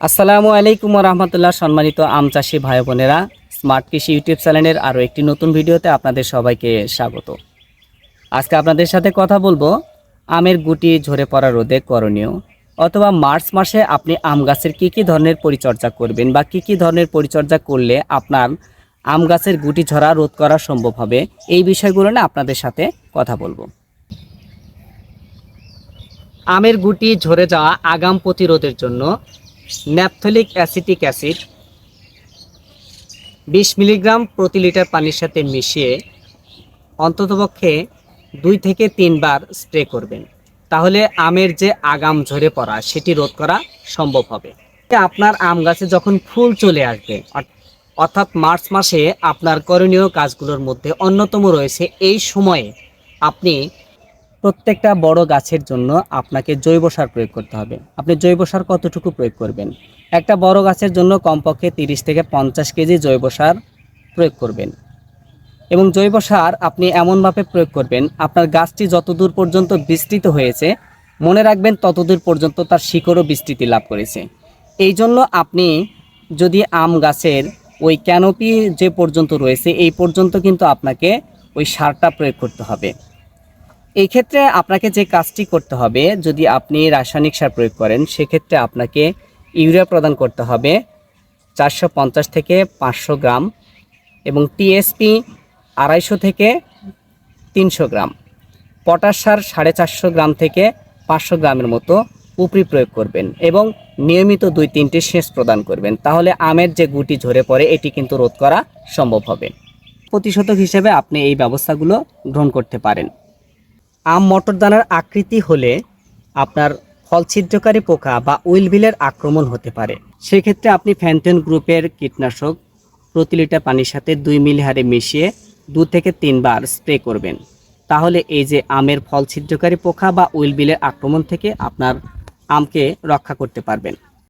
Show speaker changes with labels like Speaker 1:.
Speaker 1: আসসালামু আলাইকুম রহমতুল্লাহ সম্মানিত আম চাষি ভাই বোনেরা। স্মার্ট কৃষি ইউটিউব চ্যানেলের আরও একটি নতুন ভিডিওতে আপনাদের সবাইকে স্বাগত। আজকে আপনাদের সাথে কথা বলব আমের গুটি ঝরে পড়া রোদে করণীয় অথবা মার্চ মাসে আপনি আম গাছের কী কী ধরনের পরিচর্যা করবেন বা কী কী ধরনের পরিচর্যা করলে আপনার আম গাছের গুটি ঝরা রোধ করা সম্ভব হবে এই বিষয়গুলো না আপনাদের সাথে কথা বলব। আমের গুটি ঝরে যাওয়া আগাম প্রতিরোধের জন্য ন্যাপথলিক অ্যাসিটিক অ্যাসিড বিশ মিলিগ্রাম প্রতি লিটার পানির সাথে মিশিয়ে অন্ততপক্ষে দুই থেকে তিনবার স্প্রে করবেন। তাহলে আমের যে আগাম ঝরে পড়া, সেটি রোধ করা সম্ভব হবে। আপনার আম গাছে যখন ফুল চলে আসবে, অর্থ- অর্থাৎ মার্চ মাসে আপনার করণীয় কাজগুলোর মধ্যে অন্যতম রয়েছে এই সময়ে আপনি প্রত্যেকটা বড় গাছের জন্য আপনাকে জৈব সার প্রয়োগ করতে হবে। আপনি জৈব সার কতটুকু প্রয়োগ করবেন? একটা বড় গাছের জন্য কমপক্ষে তিরিশ থেকে পঞ্চাশ কেজি জৈব সার প্রয়োগ করবেন। এবং জৈব সার আপনি এমনভাবে প্রয়োগ করবেন, আপনার গাছটি যতদূর পর্যন্ত বিস্তৃত হয়েছে, মনে রাখবেন ততদূর পর্যন্ত তার শিকড়ও বিস্তৃতি লাভ করেছে। এই জন্য আপনি যদি আম গাছের ওই ক্যানোপি যে পর্যন্ত রয়েছে, এই পর্যন্ত কিন্তু আপনাকে ওই সারটা প্রয়োগ করতে হবে। এই ক্ষেত্রে আপনাকে যে কাজটি করতে হবে, যদি আপনি রাসায়নিক সার প্রয়োগ করেন, সেক্ষেত্রে আপনাকে ইউরিয়া প্রদান করতে হবে চারশো পঞ্চাশ থেকে পাঁচশো গ্রাম এবং টিএসপি আড়াইশো থেকে তিনশো গ্রাম। পটাশ সার সাড়ে চারশো গ্রাম থেকে পাঁচশো গ্রামের মতো উপরি প্রয়োগ করবেন এবং নিয়মিত দুই তিনটি সেচ প্রদান করবেন। তাহলে আমের যে গুটি ঝরে পড়ে, এটি কিন্তু রোধ করা সম্ভব হবে। প্রতিশতক হিসেবে আপনি এই ব্যবস্থাগুলো গ্রহণ করতে পারেন। আম মটর দানার আকৃতি হলে আপনার ফল ছিদ্রকারী পোকা বা উইলভিলের আক্রমণ হতে পারে। সেক্ষেত্রে আপনি ফ্যান্টন গ্রুপের কীটনাশক প্রতি লিটার পানির সাথে দুই মিলি হারে মিশিয়ে দু থেকে তিনবার স্প্রে করবেন। তাহলে এই যে আমের ফল ছিদ্রকারী পোকা বা উইলভিলের আক্রমণ থেকে আপনার আমকে রক্ষা করতে পারবেন।